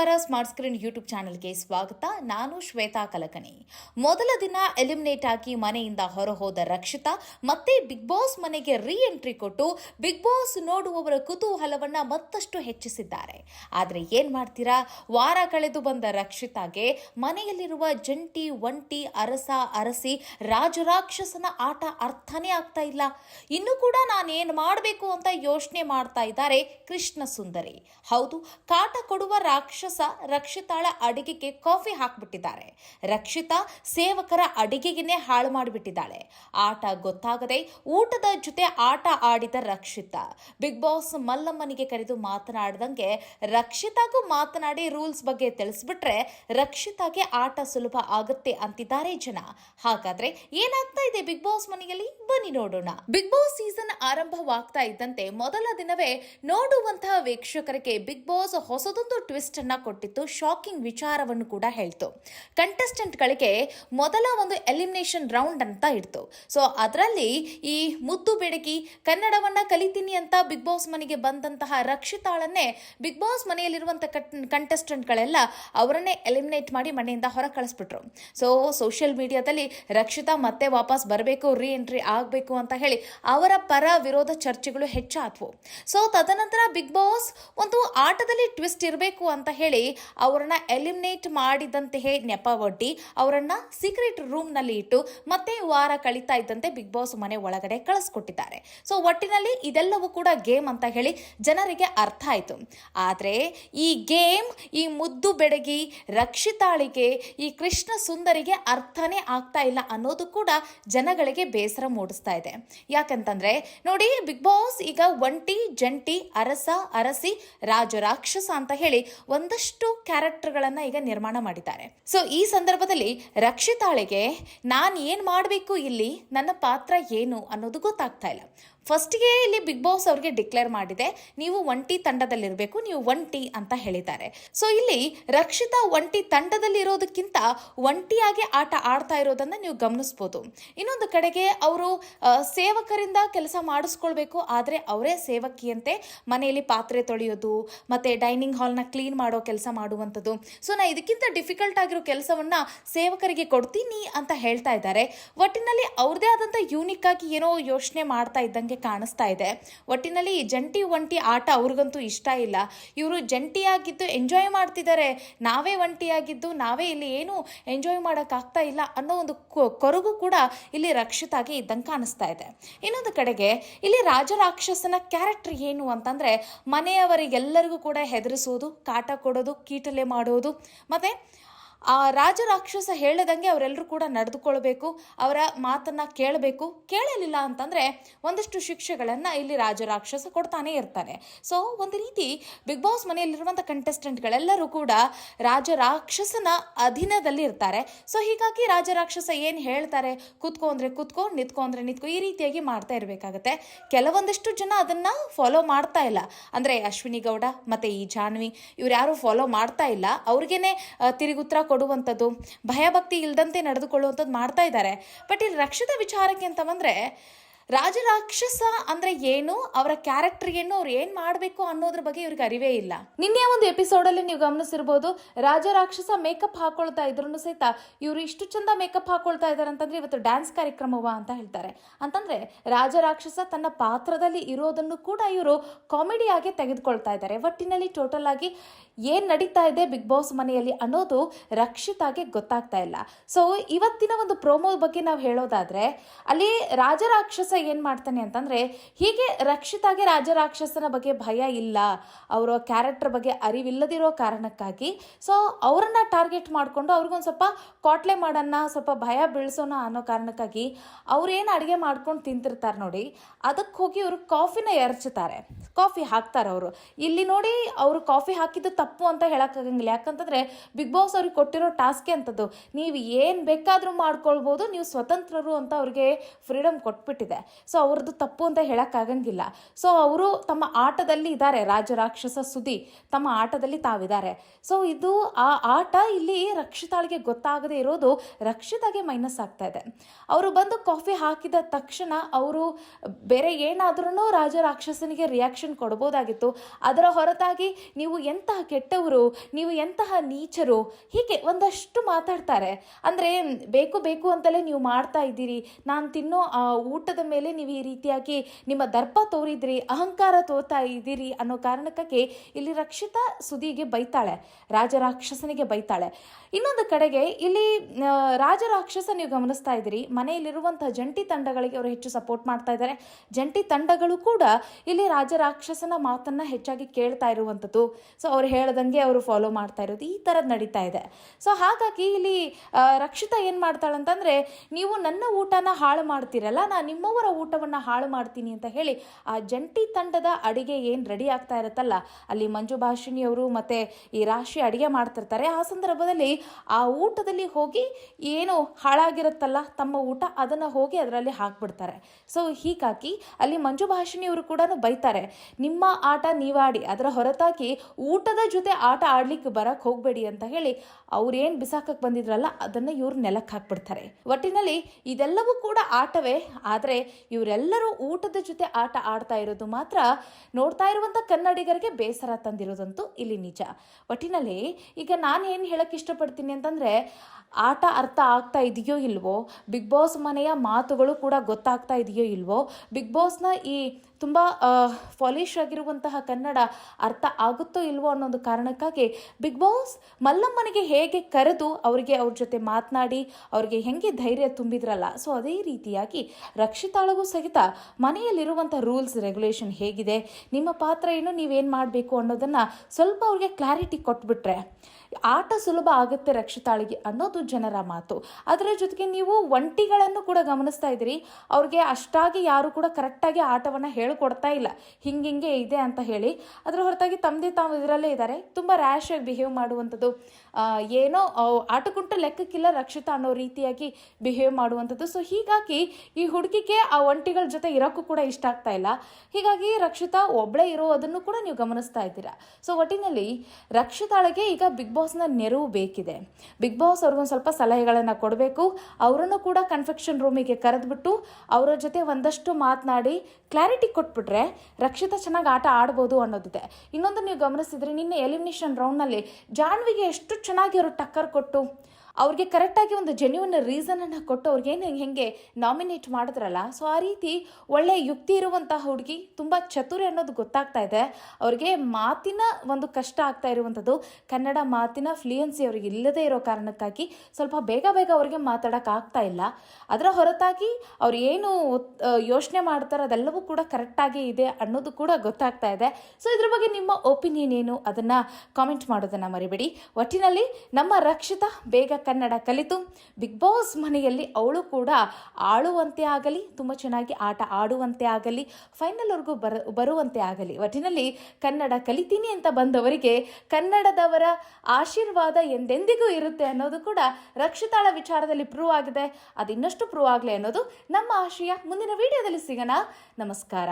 ನಮಸ್ಕಾರ smart screen YouTube ಚಾನೆಲ್ಗೆ ಸ್ವಾಗತ. ನಾನು ಶ್ವೇತಾ ಕಲಕಣಿ ಮೊದಲ ದಿನ ಎಲಿಮಿನೇಟ್ ಆಗಿ ಮನೆಯಿಂದ ಹೊರಹೋದ ರಕ್ಷಿತಾ ಮತ್ತೆ ಬಿಗ್ ಬಾಸ್ ಮನೆಗೆ ರೀ ಎಂಟ್ರಿ ಕೊಟ್ಟು ಬಿಗ್ ಬಾಸ್ ನೋಡುವವರ ಕುತೂಹಲವನ್ನ ಮತ್ತಷ್ಟು ಹೆಚ್ಚಿಸಿದ್ದಾರೆ. ಆದರೆ ಏನ್ ಮಾಡ್ತೀರಾ? ವಾರ ಕಳೆದು ಬಂದ ರಕ್ಷಿತಾಗೆ ಮನೆಯಲ್ಲಿರುವ ಜಂಟಿ, ಒಂಟಿ, ಅರಸ, ಅರಸಿ ರಾಜರಾಕ್ಷಸನ ಆಟ ಅರ್ಥನೇ ಆಗ್ತಾ ಇಲ್ಲ. ಇನ್ನು ಕೂಡ ನಾನೇನು ಮಾಡಬೇಕು ಅಂತ ಯೋಚನೆ ಮಾಡ್ತಾ ಇದ್ದಾರೆ ಕೃಷ್ಣ ಸುಂದರಿ. ಹೌದು, ಕಾಟ ಕೊಡುವ ರಾಕ್ಷಸ ರಕ್ಷಿತಾಳ ಅಡಿಗೆಗೆ ಕಾಫಿ ಹಾಕ್ಬಿಟ್ಟಿದ್ದಾರೆ. ರಕ್ಷಿತಾ ಸೇವಕರ ಅಡಿಗೆಗೆನೆ ಹಾಳು ಮಾಡಿಬಿಟ್ಟಿದ್ದಾಳೆ. ಆಟ ಗೊತ್ತಾಗದೆ ಊಟದ ಜೊತೆ ಆಟ ಆಡಿದ ರಕ್ಷಿತಾ. ಬಿಗ್ ಬಾಸ್ ಮಲ್ಲಮ್ಮನಿಗೆ ಕರೆದು ಮಾತನಾಡದಂಗೆ ರಕ್ಷಿತಾಗೂ ಮಾತನಾಡಿ ರೂಲ್ಸ್ ಬಗ್ಗೆ ತಿಳಿಸ್ಬಿಟ್ರೆ ರಕ್ಷಿತಾಗೆ ಆಟ ಸುಲಭ ಆಗುತ್ತೆ ಅಂತಿದ್ದಾರೆ ಜನ. ಹಾಗಾದ್ರೆ ಏನಾಗ್ತಾ ಇದೆ ಬಿಗ್ ಬಾಸ್ ಮನೆಯಲ್ಲಿ? ಬನ್ನಿ ನೋಡೋಣ. ಬಿಗ್ ಬಾಸ್ ಸೀಸನ್ ಆರಂಭವಾಗ್ತಾ ಇದ್ದಂತೆ ಮೊದಲ ದಿನವೇ ನೋಡುವಂತಹ ವೀಕ್ಷಕರಿಗೆ ಬಿಗ್ ಬಾಸ್ ಹೊಸದೊಂದು ಟ್ವಿಸ್ಟ್ ಅನ್ನ ಕೊಟ್ಟಿತ್ತು. ಶಾಕಿಂಗ್ ವಿಚಾರವನ್ನು ಕೂಡ ಹೇಳ್ತು. ಕಂಟೆಸ್ಟೆಂಟ್ಗಳಿಗೆ ಮೊದಲ ಒಂದು ಎಲಿಮಿನೇಷನ್ ರೌಂಡ್ ಅಂತ ಇಡ್ತು. ಸೊ ಅದರಲ್ಲಿ ಈ ಮುದ್ದು ಬೆಡಗಿ, ಕನ್ನಡವನ್ನ ಕಲಿತೀನಿ ಅಂತ ಬಿಗ್ ಬಾಸ್ ಮನೆಗೆ ಬಂದಂತಹ ರಕ್ಷಿತಾಳನ್ನೇ ಬಿಗ್ ಬಾಸ್ ಮನೆಯಲ್ಲಿರುವಂತಹ ಕಂಟೆಸ್ಟೆಂಟ್ಗಳೆಲ್ಲ ಅವರನ್ನೇ ಎಲಿಮಿನೇಟ್ ಮಾಡಿ ಮನೆಯಿಂದ ಹೊರ ಕಳಿಸ್ಬಿಟ್ರು. ಸೊ ಸೋಷಿಯಲ್ ಮೀಡಿಯಾದಲ್ಲಿ ರಕ್ಷಿತಾ ಮತ್ತೆ ವಾಪಸ್ ಬರಬೇಕು ರೀ ಎಂಟ್ರಿ ಆಗಬೇಕು ಅಂತ ಹೇಳಿ ಅವರ ಪರ ವಿರೋಧ ಚರ್ಚೆಗಳು ಹೆಚ್ಚಾದವು. ಸೊ ತದನಂತರ ಬಿಗ್ ಬಾಸ್ ಒಂದು ಆಟದಲ್ಲಿ ಟ್ವಿಸ್ಟ್ ಇರಬೇಕು ಅಂತ ಹೇಳಿ ಅವರನ್ನ ಎಲಿಮಿನೇಟ್ ಮಾಡಿದಂತೆಯೇ ನೆಪ ಒಡ್ಡಿ ಅವರನ್ನ ಸೀಕ್ರೆಟ್ ರೂಮ್ನಲ್ಲಿ ಇಟ್ಟು ಮತ್ತೆ ವಾರ ಕಳೀತಾ ಇದ್ದಂತೆ ಬಿಗ್ ಬಾಸ್ ಮನೆ ಒಳಗಡೆ ಕಳಿಸ್ಕೊಟ್ಟಿದ್ದಾರೆ. ಸೊ ಒಟ್ಟಿನಲ್ಲಿ ಇದೆಲ್ಲವೂ ಕೂಡ ಗೇಮ್ ಅಂತ ಹೇಳಿ ಜನರಿಗೆ ಅರ್ಥ ಆಯಿತು. ಆದರೆ ಈ ಗೇಮ್ ಈ ಮುದ್ದು ಬೆಡಗಿ ರಕ್ಷಿತಾಳಿಗೆ, ಈ ಕೃಷ್ಣ ಸುಂದರಿಗೆ ಅರ್ಥನೇ ಆಗ್ತಾ ಇಲ್ಲ ಅನ್ನೋದು ಕೂಡ ಜನಗಳಿಗೆ ಬೇಸರ ಮೂಡಿಸ್ತಾ ಇದೆ. ಯಾಕಂತಂದ್ರೆ ನೋಡಿ ಬಿಗ್ ಬಾಸ್ ಈಗ ಒಂಟಿ, ಜಂಟಿ, ಅರಸ, ಅರಸಿ, ರಾಜ, ರಾಕ್ಷಸ ಅಂತ ಹೇಳಿ ಒಂದಷ್ಟು ಕ್ಯಾರೆಕ್ಟರ್ಗಳನ್ನು ಈಗ ನಿರ್ಮಾಣ ಮಾಡಿದ್ದಾರೆ. ಸೊ ಈ ಸಂದರ್ಭದಲ್ಲಿ ರಕ್ಷಿತಾಳಿಗೆ ನಾನು ಏನು ಮಾಡಬೇಕು ಇಲ್ಲಿ? ನನ್ನ ಪಾತ್ರ ಏನು ಅನ್ನೋದು ಗೊತ್ತಾಗ್ತಾ ಇಲ್ಲ. ಫಸ್ಟ್ಗೆ ಇಲ್ಲಿ ಬಿಗ್ ಬಾಸ್ ಅವ್ರಿಗೆ ಡಿಕ್ಲೇರ್ ಮಾಡಿದೆ, ನೀವು ಒಂಟಿ ತಂಡದಲ್ಲಿರಬೇಕು, ನೀವು ಒಂಟಿ ಅಂತ ಹೇಳಿದ್ದಾರೆ. ಸೊ ಇಲ್ಲಿ ರಕ್ಷಿತಾ ಒಂಟಿ ತಂಡದಲ್ಲಿ ಇರೋದಕ್ಕಿಂತ ಒಂಟಿಯಾಗಿ ಆಟ ಆಡ್ತಾ ಇರೋದನ್ನ ನೀವು ಗಮನಿಸ್ಬೋದು. ಇನ್ನೊಂದು ಕಡೆಗೆ ಅವರು ಸೇವಕರಿಂದ ಕೆಲಸ ಮಾಡಿಸ್ಕೊಳ್ಬೇಕು, ಆದರೆ ಅವರೇ ಸೇವಕಿಯಂತೆ ಮನೆಯಲ್ಲಿ ಪಾತ್ರೆ ತೊಳೆಯೋದು, ಮತ್ತೆ ಡೈನಿಂಗ್ ಹಾಲ್ನ ಕ್ಲೀನ್ ಮಾಡೋ ಕೆಲಸ ಮಾಡುವಂಥದ್ದು. ಸೊ ನಾ ಇದಕ್ಕಿಂತ ಡಿಫಿಕಲ್ಟ್ ಆಗಿರೋ ಕೆಲಸವನ್ನ ಸೇವಕರಿಗೆ ಕೊಡ್ತೀನಿ ಅಂತ ಹೇಳ್ತಾ ಇದ್ದಾರೆ. ಒಟ್ಟಿನಲ್ಲಿ ಅವ್ರದೇ ಆದಂಥ ಯೂನಿಕ್ ಆಗಿ ಏನೋ ಯೋಚನೆ ಮಾಡ್ತಾ ಇದ್ದಂಗೆ ಕಾಣಿಸ್ತಾ ಇದೆ. ಒಟ್ಟಿನಲ್ಲಿ ಈ ಜಂಟಿ ಒಂಟಿ ಆಟ ಅವ್ರಿಗಂತೂ ಇಷ್ಟ ಇಲ್ಲ. ಇವರು ಜಂಟಿಯಾಗಿದ್ದು ಎಂಜಾಯ್ ಮಾಡ್ತಿದ್ದಾರೆ. ನಾವೇ ಒಂಟಿಯಾಗಿದ್ದು, ನಾವೇ ಇಲ್ಲಿ ಏನು ಎಂಜಾಯ್ ಮಾಡೋಕ್ಕಾಗ್ತಾ ಇಲ್ಲ ಅನ್ನೋ ಒಂದು ಕೊರಗು ಕೂಡ ಇಲ್ಲಿ ರಕ್ಷಿತಾಗಿ ಇದ್ದಂಗೆ ಕಾಣಿಸ್ತಾ ಇದೆ. ಇನ್ನೊಂದು ಕಡೆಗೆ ಇಲ್ಲಿ ರಾಜರಾಕ್ಷಸನ ಕ್ಯಾರೆಕ್ಟರ್ ಏನು ಅಂತಂದರೆ ಮನೆಯವರಿಗೆಲ್ಲರಿಗೂ ಕೂಡ ಹೆದರಿಸೋದು, ಕಾಟ ಕೊಡೋದು, ಕೀಟಲೆ ಮಾಡೋದು. ಮತ್ತೆ ಆ ರಾಜ ರಾಕ್ಷಸ ಹೇಳದಂಗೆ ಅವರೆಲ್ಲರೂ ಕೂಡ ನಡೆದುಕೊಳ್ಬೇಕು, ಅವರ ಮಾತನ್ನ ಕೇಳಬೇಕು. ಕೇಳಲಿಲ್ಲ ಅಂತಂದ್ರೆ ಒಂದಷ್ಟು ಶಿಕ್ಷೆಗಳನ್ನ ಇಲ್ಲಿ ರಾಜ ರಾಕ್ಷಸ ಕೊಡ್ತಾನೆ ಇರ್ತಾನೆ ಸೊ ಒಂದು ರೀತಿ ಬಿಗ್ ಬಾಸ್ ಮನೆಯಲ್ಲಿರುವಂಥ ಕಂಟೆಸ್ಟೆಂಟ್ಗಳೆಲ್ಲರೂ ಕೂಡ ರಾಜ ರಾಕ್ಷಸನ ಅಧೀನದಲ್ಲಿ ಇರ್ತಾರೆ. ಸೊ ಹೀಗಾಗಿ ರಾಜ ರಾಕ್ಷಸ ಏನು ಹೇಳ್ತಾರೆ? ಕುತ್ಕೋ ಅಂದ್ರೆ ಕುತ್ಕೋ, ನಿತ್ಕೋ ಅಂದ್ರೆ ನಿತ್ಕೋ ಈ ರೀತಿಯಾಗಿ ಮಾಡ್ತಾ ಇರಬೇಕಾಗತ್ತೆ. ಕೆಲವೊಂದಷ್ಟು ಜನ ಅದನ್ನ ಫಾಲೋ ಮಾಡ್ತಾ ಇಲ್ಲ. ಅಂದ್ರೆ ಅಶ್ವಿನಿ ಗೌಡ ಮತ್ತೆ ಈ ಜಾನ್ವಿ ಇವ್ರು ಯಾರು ಫಾಲೋ ಮಾಡ್ತಾ ಇಲ್ಲ. ಅವ್ರಿಗೇನೆ ತಿರುಗುತ್ತರ ಕೊಡುವಂಥದ್ದು ಭಯಭಕ್ತಿ ಇಲ್ಲದಂತೆ ನಡೆದುಕೊಳ್ಳುವಂಥದ್ದು ಮಾಡ್ತಾ ಇದ್ದಾರೆ. ಬಟ್ ಇಲ್ಲಿ ರಕ್ಷಿತ ವಿಚಾರಕ್ಕೆ ಅಂತ ಬಂದ್ರೆ ರಾಜರಾಕ್ಷಸ ಅಂದ್ರೆ ಏನು? ಅವರ ಕ್ಯಾರೆಕ್ಟರ್ ಏನು ಅವ್ರು ಏನ್ ಮಾಡಬೇಕು ಅನ್ನೋದ್ರ ಬಗ್ಗೆ ಇವ್ರಿಗೆ ಅರಿವೇ ಇಲ್ಲ. ನಿನ್ನೆ ಒಂದು ಎಪಿಸೋಡ್ ಅಲ್ಲಿ ನೀವು ಗಮನಿಸಿರ್ಬೋದು ರಾಜರಾಕ್ಷಸ ಮೇಕಪ್ ಹಾಕೊಳ್ತಾ ಇದ್ರು ಸಹಿತ ಇವರು ಇಷ್ಟು ಚಂದ ಮೇಕಪ್ ಹಾಕೊಳ್ತಾ ಇದಾರೆ ಅಂತಂದ್ರೆ ಇವತ್ತು ಡ್ಯಾನ್ಸ್ ಕಾರ್ಯಕ್ರಮವ ಅಂತ ಹೇಳ್ತಾರೆ. ಅಂತಂದ್ರೆ ರಾಜರಾಕ್ಷಸ ತನ್ನ ಪಾತ್ರದಲ್ಲಿ ಇರೋದನ್ನು ಕೂಡ ಇವರು ಕಾಮಿಡಿಯಾಗಿ ತೆಗೆದುಕೊಳ್ತಾ ಇದ್ದಾರೆ ಒಟ್ಟಿನಲ್ಲಿ ಟೋಟಲ್ ಆಗಿ ಏನ್ ನಡೀತಾ ಇದೆ ಬಿಗ್ ಬಾಸ್ ಮನೆಯಲ್ಲಿ ಅನ್ನೋದು ರಕ್ಷಿತಾಗೆ ಗೊತ್ತಾಗ್ತಾ ಇಲ್ಲ. ಸೊ ಇವತ್ತಿನ ಒಂದು ಪ್ರೋಮೋ ಬಗ್ಗೆ ನಾವು ಹೇಳೋದಾದ್ರೆ, ಅಲ್ಲಿ ರಾಜರಾಕ್ಷಸ ಏನ್ ಮಾಡ್ತಾನೆ ಅಂತಂದರೆ, ಹೀಗೆ ರಕ್ಷಿತಾಗೆ ರಾಜರಾಕ್ಷಸನ ಬಗ್ಗೆ ಭಯ ಇಲ್ಲ. ಅವರ ಕ್ಯಾರೆಕ್ಟರ್ ಬಗ್ಗೆ ಅರಿವಿಲ್ಲದಿರೋ ಕಾರಣಕ್ಕಾಗಿ. ಸೊ ಅವರನ್ನು ಟಾರ್ಗೆಟ್ ಮಾಡಿಕೊಂಡು ಅವ್ರಿಗೊಂದು ಸ್ವಲ್ಪ ಕಾಟ್ಲೆ ಮಾಡೋಣ ಸ್ವಲ್ಪ ಭಯ ಬೀಳಿಸೋಣ ಅನ್ನೋ ಕಾರಣಕ್ಕಾಗಿ ಅವ್ರೇನು ಅಡುಗೆ ಮಾಡ್ಕೊಂಡು ತಿಂತಿರ್ತಾರೆ ನೋಡಿ ಅದಕ್ಕೆ ಹೋಗಿ ಅವರು ಕಾಫಿನ ಎರಚುತ್ತಾರೆ ಕಾಫಿ ಹಾಕ್ತಾರೆ ಅವರು. ಇಲ್ಲಿ ನೋಡಿ ಅವರು ಕಾಫಿ ಹಾಕಿದ್ದು ತಪ್ಪು ಅಂತ ಹೇಳೋಕ್ಕಾಗಂಗಿಲ್ಲ ಯಾಕಂತಂದರೆ ಬಿಗ್ ಬಾಸ್ ಅವ್ರಿಗೆ ಕೊಟ್ಟಿರೋ ಟಾಸ್ಕೇ ಅಂಥದ್ದು ನೀವು ಏನು ಬೇಕಾದರೂ ಮಾಡ್ಕೊಳ್ಬೋದು, ನೀವು ಸ್ವತಂತ್ರರು ಅಂತ ಅವ್ರಿಗೆ ಫ್ರೀಡಮ್ ಕೊಟ್ಬಿಟ್ಟಿದೆ. ಸೊ ಅವ್ರದ್ದು ತಪ್ಪು ಅಂತ ಹೇಳೋಕ್ಕಾಗಂಗಿಲ್ಲ ಸೊ ಅವರು ತಮ್ಮ ಆಟದಲ್ಲಿ ಇದ್ದಾರೆ ರಾಜ ರಾಕ್ಷಸ ಸುದಿ ತಮ್ಮ ಆಟದಲ್ಲಿ ತಾವಿದ್ದಾರೆ ಸೊ ಇದು ಆ ಆಟ ಇಲ್ಲಿ ರಕ್ಷಿತಾಳಿಗೆ ಗೊತ್ತಾಗದೆ ಇರೋದು ರಕ್ಷಿತಾಗೆ ಮೈನಸ್ ಆಗ್ತಾ ಇದೆ. ಅವರು ಬಂದು ಕಾಫಿ ಹಾಕಿದ ತಕ್ಷಣ ಅವರು ಬೇರೆ ಏನಾದ್ರೂ ರಾಜ ರಾಕ್ಷಸನಿಗೆ ರಿಯಾಕ್ಷನ್ ಕೊಡ್ಬೋದಾಗಿತ್ತು. ಅದರ ಹೊರತಾಗಿ ನೀವು ಎಂತಹ ಕೆಟ್ಟವರು, ನೀವು ಎಂತಹ ನೀಚರು, ಹೀಗೆ ಒಂದಷ್ಟು ಮಾತಾಡ್ತಾರೆ. ಅಂದರೆ, ಬೇಕು ಬೇಕು ಅಂತಲೇ ನೀವು ಮಾಡ್ತಾ ಇದ್ದೀರಿ. ನಾನು ತಿನ್ನೋ ಆ ಊಟದ ಮೇಲೆ ನೀವು ಈ ರೀತಿಯಾಗಿ ನಿಮ್ಮ ದರ್ಪ ತೋರಿದ್ರಿ, ಅಹಂಕಾರ ತೋರ್ತಾ ಇದ್ದೀರಿ ಅನ್ನೋ ಕಾರಣಕ್ಕಾಗಿ ಇಲ್ಲಿ ರಕ್ಷಿತಾ ಸುದಿಗೆ ಬೈತಾಳೆ ರಾಜರಾಕ್ಷಸನಿಗೆ ಬೈತಾಳೆ. ಇನ್ನೊಂದು ಕಡೆಗೆ ಇಲ್ಲಿ ರಾಜರಾಕ್ಷಸ ನೀವು ಗಮನಿಸ್ತಾ ಇದ್ದೀರಿ ಮನೆಯಲ್ಲಿರುವಂತಹ ಜಂಟಿ ತಂಡಗಳಿಗೆ ಅವರು ಹೆಚ್ಚು ಸಪೋರ್ಟ್ ಮಾಡ್ತಾ ಇದ್ದಾರೆ. ಜಂಟಿ ತಂಡಗಳು ಕೂಡ ಇಲ್ಲಿ ರಾಜರಾಕ್ಷಸನ ಮಾತನ್ನ ಹೆಚ್ಚಾಗಿ ಕೇಳ್ತಾ ಇರುವಂಥದ್ದು. ಸೊ ಅವ್ರು ಹೇಳ್ದಂಗೆ ಅವರು ಫಾಲೋ ಮಾಡ್ತಾ ಇರೋದು, ಈ ಥರದ್ದು ನಡೀತಾ ಇದೆ. ಸೊ ಹಾಗಾಗಿ ಇಲ್ಲಿ ರಕ್ಷಿತಾ ಏನು ಮಾಡ್ತಾಳೆ ಅಂತಂದ್ರೆ ನೀವು ನನ್ನ ಊಟನ ಹಾಳು ಮಾಡ್ತೀರಲ್ಲ ನಾನು ನಿಮ್ಮವರ ಊಟವನ್ನ ಹಾಳು ಮಾಡ್ತೀನಿ ಅಂತ ಹೇಳಿ ಆ ಜಂಟಿ ತಂಡದ ಅಡಿಗೆ ಏನು ರೆಡಿ ಆಗ್ತಾ ಇರುತ್ತಲ್ಲ, ಅಲ್ಲಿ ಮಂಜು ಭಾಷಿಣಿಯವರು ಮತ್ತೆ ಈ ರಾಶಿ ಅಡಿಗೆ ಮಾಡ್ತಿರ್ತಾರೆ. ಆ ಸಂದರ್ಭದಲ್ಲಿ ಆ ಊಟದಲ್ಲಿ ಹೋಗಿ ಏನು ಹಾಳಾಗಿರುತ್ತಲ್ಲ, ತಮ್ಮ ಊಟ ಅದನ್ನು ಹೋಗಿ ಅದರಲ್ಲಿ ಹಾಕ್ಬಿಡ್ತಾರೆ. ಸೊ ಹೀಗಾಗಿ ಅಲ್ಲಿ ಮಂಜು ಭಾಷಿಣಿ ಅವರು ಕೂಡ ಬೈತಾರೆ, ನಿಮ್ಮ ಆಟ ನೀವಾಡಿ, ಅದರ ಹೊರತಾಗಿ ಊಟದ ಜೊತೆ ಆಟ ಆಡ್ಲಿಕ್ಕೆ ಬರಕ್ ಹೋಗಬೇಡಿ ಅಂತ ಹೇಳಿ ಅವ್ರೇನು ಬಿಸಾಕಕ್ಕೆ ಬಂದಿದ್ರಲ್ಲ, ಅದನ್ನು ಇವ್ರು ನೆಲಕ್ಕೆ ಹಾಕ್ಬಿಡ್ತಾರೆ. ಒಟ್ಟಿನಲ್ಲಿ ಇದೆಲ್ಲವೂ ಕೂಡ ಆಟವೇ, ಆದರೆ ಇವರೆಲ್ಲರೂ ಊಟದ ಜೊತೆ ಆಟ ಆಡ್ತಾ ಇರೋದು ಮಾತ್ರ ನೋಡ್ತಾ ಇರುವಂಥ ಕನ್ನಡಿಗರಿಗೆ ಬೇಸರ ತಂದಿರೋದಂತೂ ಇಲ್ಲಿ ನಿಜ. ಒಟ್ಟಿನಲ್ಲಿ ಈಗ ನಾನು ಏನು ಹೇಳಕ್ಕೆ ಇಷ್ಟಪಡ್ತೀನಿ ಅಂತಂದರೆ ಆಟ ಅರ್ಥ ಆಗ್ತಾ ಇದೆಯೋ ಇಲ್ವೋ? ಬಿಗ್ ಬಾಸ್ ಮನೆಯ ಮಾತುಗಳು ಕೂಡ ಗೊತ್ತಾಗ್ತಾ ಇದೆಯೋ ಇಲ್ವೋ? ಬಿಗ್ ಬಾಸ್ನ ಈ ತುಂಬ ಫಾಲಿಶ್ ಆಗಿರುವಂತಹ ಕನ್ನಡ ಅರ್ಥ ಆಗುತ್ತೋ ಇಲ್ವೋ ಒಂದು ಕಾರಣಕ್ಕಾಗಿ ಬಿಗ್ ಬಾಸ್ ಮಲ್ಲಮ್ಮನಿಗೆ ಹೇಗೆ ಕರೆದು ಅವರಿಗೆ ಅವ್ರ ಜೊತೆ ಮಾತನಾಡಿ, ಅವರಿಗೆ ಹೆಂಗೆ ಧೈರ್ಯ ತುಂಬಿದ್ರಲ್ಲ? ಸೊ ಅದೇ ರೀತಿಯಾಗಿ ರಕ್ಷಿತಾಳಗೂ ಸಹಿತ ಮನೆಯಲ್ಲಿರುವಂಥ ರೂಲ್ಸ್ ರೆಗ್ಯುಲೇಷನ್ ಹೇಗಿದೆ? ನಿಮ್ಮ ಪಾತ್ರ ಏನು? ನೀವೇನು ಮಾಡಬೇಕು ಅನ್ನೋದನ್ನು ಸ್ವಲ್ಪ ಅವ್ರಿಗೆ ಕ್ಲಾರಿಟಿ ಕೊಟ್ಬಿಟ್ರೆ. ಆಟ ಸುಲಭ ಆಗುತ್ತೆ ರಕ್ಷಿತಾಳಿಗೆ ಅನ್ನೋದು ಜನರ ಮಾತು. ಅದರ ಜೊತೆಗೆ ನೀವು ಒಂಟಿಗಳನ್ನು ಕೂಡ ಗಮನಿಸ್ತಾ ಇದ್ದೀರಿ. ಅವ್ರಿಗೆ ಅಷ್ಟಾಗಿ ಯಾರು ಕೂಡ ಕರೆಕ್ಟಾಗಿ ಆಟವನ್ನು ಹೇಳಿಕೊಡ್ತಾ ಇಲ್ಲ. ಹಿಂಗಿಂಗೆ ಇದೆ ಅಂತ ಹೇಳಿ. ಅದರ ಹೊರತಾಗಿ ತಮ್ಮದೇ ತಾವು ಇದರಲ್ಲೇ ಇದ್ದಾರೆ. ತುಂಬ ರ್ಯಾಶ್ ಆಗಿ ಬಿಹೇವ್ ಮಾಡುವಂಥದ್ದು. ಏನೋ ಆಟಕುಂಟ ಲೆಕ್ಕಕ್ಕಿಲ್ಲ ರಕ್ಷಿತಾ ಅನ್ನೋ ರೀತಿಯಾಗಿ ಬಿಹೇವ್ ಮಾಡುವಂಥದ್ದು. ಸೊ ಹೀಗಾಗಿ ಈ ಹುಡುಗಿಗೆ ಆ ಒಂಟಿಗಳ ಜೊತೆ ಇರೋಕ್ಕೂ ಕೂಡ ಇಷ್ಟ ಆಗ್ತಾ ಇಲ್ಲ. ಹೀಗಾಗಿ ರಕ್ಷಿತಾ ಒಬ್ಬಳೇ ಇರೋದನ್ನು ಕೂಡ ನೀವು ಗಮನಿಸ್ತಾ ಇದ್ದೀರಾ. ಸೊ ಒಟ್ಟಿನಲ್ಲಿ ರಕ್ಷಿತಾಳಿಗೆ ಈಗ ಬಿಗ್ ಬಾಸ್ನ ನೆರವು ಬೇಕಿದೆ. ಬಿಗ್ ಬಾಸ್ ಅವ್ರಿಗೊಂದು ಸ್ವಲ್ಪ ಸಲಹೆಗಳನ್ನು ಕೊಡಬೇಕು. ಅವರನ್ನು ಕೂಡ ಕನ್ಫೆಕ್ಷನ್ ರೂಮಿಗೆ ಕರೆದ್ಬಿಟ್ಟು ಅವರ ಜೊತೆ ಒಂದಷ್ಟು ಮಾತನಾಡಿ ಕ್ಲಾರಿಟಿ ಕೊಟ್ಬಿಟ್ರೆ ರಕ್ಷಿತ ಚೆನ್ನಾಗಿ ಆಟ ಆಡ್ಬೋದು ಅನ್ನೋದಿದೆ. ಇನ್ನೊಂದು ನೀವು ಗಮನಿಸಿದ್ರೆ, ನಿನ್ನೆ ಎಲಿಮಿನೇಷನ್ ರೌಂಡ್ನಲ್ಲಿ ಜಾನ್ವಿಗೆ ಎಷ್ಟು ಚೆನ್ನಾಗಿ ಅವರು ಟಕ್ಕರ್ ಕೊಟ್ಟು ಅವ್ರಿಗೆ ಕರೆಕ್ಟಾಗಿ ಒಂದು ಜೆನ್ಯೂನ್ ರೀಸನನ್ನು ಕೊಟ್ಟು ಅವ್ರಿಗೇನು ಹೆಂಗೆ ನಾಮಿನೇಟ್ ಮಾಡಿದ್ರಲ್ಲ ಸೊ ಆ ರೀತಿ ಒಳ್ಳೆ ಯುಕ್ತಿ ಇರುವಂತಹ ಹುಡುಗಿ ತುಂಬ ಚತುರ ಅನ್ನೋದು ಗೊತ್ತಾಗ್ತಾ ಇದೆ. ಅವ್ರಿಗೆ ಮಾತಿನ ಒಂದು ಕಷ್ಟ ಆಗ್ತಾ ಇರುವಂಥದ್ದು ಕನ್ನಡ ಮಾತಿನ ಫ್ಲೂಯೆನ್ಸಿ ಅವ್ರಿಗೆ ಇಲ್ಲದೇ ಇರೋ ಕಾರಣಕ್ಕಾಗಿ ಸ್ವಲ್ಪ ಬೇಗ ಬೇಗ ಅವ್ರಿಗೆ ಮಾತಾಡೋಕ್ಕಾಗ್ತಾ ಇಲ್ಲ. ಅದರ ಹೊರತಾಗಿ ಅವ್ರು ಏನು ಯೋಚನೆ ಮಾಡ್ತಾರೆ ಅದೆಲ್ಲವೂ ಕೂಡ ಕರೆಕ್ಟಾಗಿ ಇದೆ ಅನ್ನೋದು ಕೂಡ ಗೊತ್ತಾಗ್ತಾ ಇದೆ. ಸೊ ಇದ್ರ ಬಗ್ಗೆ ನಿಮ್ಮ ಒಪಿನಿಯನ್ ಏನು? ಅದನ್ನು ಕಾಮೆಂಟ್ ಮಾಡೋದನ್ನು ಮರಿಬೇಡಿ. ಒಟ್ಟಿನಲ್ಲಿ ನಮ್ಮ ರಕ್ಷಿತ, ಬೇಗ ಕನ್ನಡ ಕಲಿತು ಬಿಗ್ ಬಾಸ್ ಮನೆಯಲ್ಲಿ ಅವಳು ಕೂಡ ಆಳುವಂತೆ ಆಗಲಿ, ತುಂಬ ಚೆನ್ನಾಗಿ ಆಟ ಆಡುವಂತೆ ಆಗಲಿ ಫೈನಲ್ವರೆಗೂ ಬರ, ಬರುವಂತೆ ಆಗಲಿ. ಒಟ್ಟಿನಲ್ಲಿ ಕನ್ನಡ ಕಲಿತೀನಿ ಅಂತ ಬಂದವರಿಗೆ ಕನ್ನಡದವರ ಆಶೀರ್ವಾದ ಎಂದೆಂದಿಗೂ ಇರುತ್ತೆ ಅನ್ನೋದು ಕೂಡ ರಕ್ಷಿತಾಳ ವಿಚಾರದಲ್ಲಿ ಪ್ರೂವ್ ಆಗಿದೆ. ಅದು ಇನ್ನಷ್ಟು ಪ್ರೂವ್ ಆಗಲಿ ಅನ್ನೋದು ನಮ್ಮ ಆಶಯ. ಮುಂದಿನ ವಿಡಿಯೋದಲ್ಲಿ ಸಿಗೋಣ. ನಮಸ್ಕಾರ.